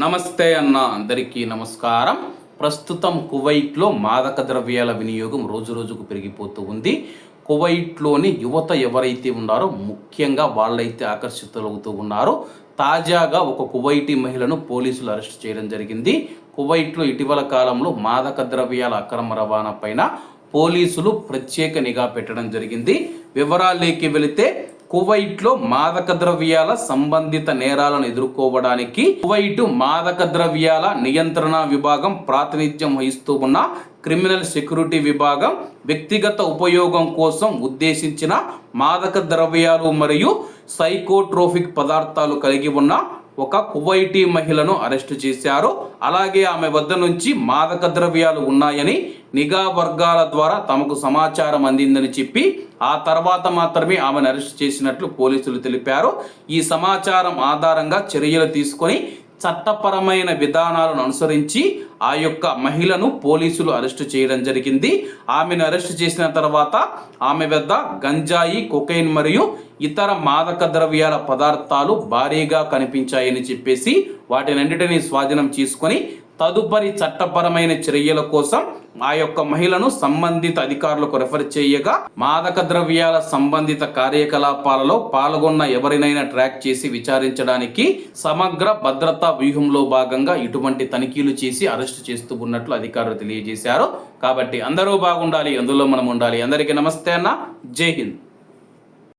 నమస్తే అన్న అందరికీ నమస్కారం. ప్రస్తుతం కువైట్లో మాదక ద్రవ్యాల వినియోగం రోజు రోజుకు పెరిగిపోతూ ఉంది. కువైట్లోని యువత ఎవరైతే ఉన్నారో ముఖ్యంగా వాళ్ళైతే ఆకర్షితులవుతూ ఉన్నారో. తాజాగా ఒక కువైటీ మహిళను పోలీసులు అరెస్ట్ చేయడం జరిగింది. కువైట్లో ఇటీవల కాలంలో మాదక ద్రవ్యాల అక్రమ రవాణా పైన పోలీసులు ప్రత్యేక నిఘా పెట్టడం జరిగింది. వివరాలేకి వెళితే కువైట్లో మాదక ద్రవ్యాల సంబంధిత నేరాలను ఎదుర్కోవడానికి కువైట్ మాదక ద్రవ్యాల నియంత్రణ విభాగం ప్రాతినిధ్యం వహిస్తూ ఉన్న క్రిమినల్ సెక్యూరిటీ విభాగం వ్యక్తిగత ఉపయోగం కోసం ఉద్దేశించిన మాదక ద్రవ్యాలు మరియు సైకోట్రోఫిక్ పదార్థాలు కలిగి ఉన్న ఒక కువైటీ మహిళను అరెస్టు చేశారు. అలాగే ఆమె వద్ద నుంచి మాదక ద్రవ్యాలు ఉన్నాయని నిఘా వర్గాల ద్వారా తమకు సమాచారం అందిందని చెప్పి ఆ తర్వాత మాత్రమే ఆమెను అరెస్ట్ చేసినట్లు పోలీసులు తెలిపారు. ఈ సమాచారం ఆధారంగా చర్యలు తీసుకొని చట్టపరమైన విధానాలను అనుసరించి ఆ యొక్క మహిళను పోలీసులు అరెస్టు చేయడం జరిగింది. ఆమెను అరెస్ట్ చేసిన తర్వాత ఆమె వద్ద గంజాయి కొకైన్ మరియు ఇతర మాదక ద్రవ్యాల పదార్థాలు భారీగా కనిపించాయని చెప్పేసి వాటినన్నిటినీ స్వాధీనం చేసుకొని తదుపరి చట్టపరమైన చర్యల కోసం ఆ యొక్క మహిళను సంబంధిత అధికారులకు రెఫర్ చేయగా మాదక ద్రవ్యాల సంబంధిత కార్యకలాపాలలో పాల్గొన్న ఎవరినైనా ట్రాక్ చేసి విచారించడానికి సమగ్ర భద్రతా వ్యూహంలో భాగంగా ఇటువంటి తనిఖీలు చేసి అరెస్టు చేస్తూ ఉన్నట్లు అధికారులు తెలియజేశారు. కాబట్టి అందరూ బాగుండాలి అందులో మనం ఉండాలి. అందరికీ నమస్తే అన్న. జై హింద్.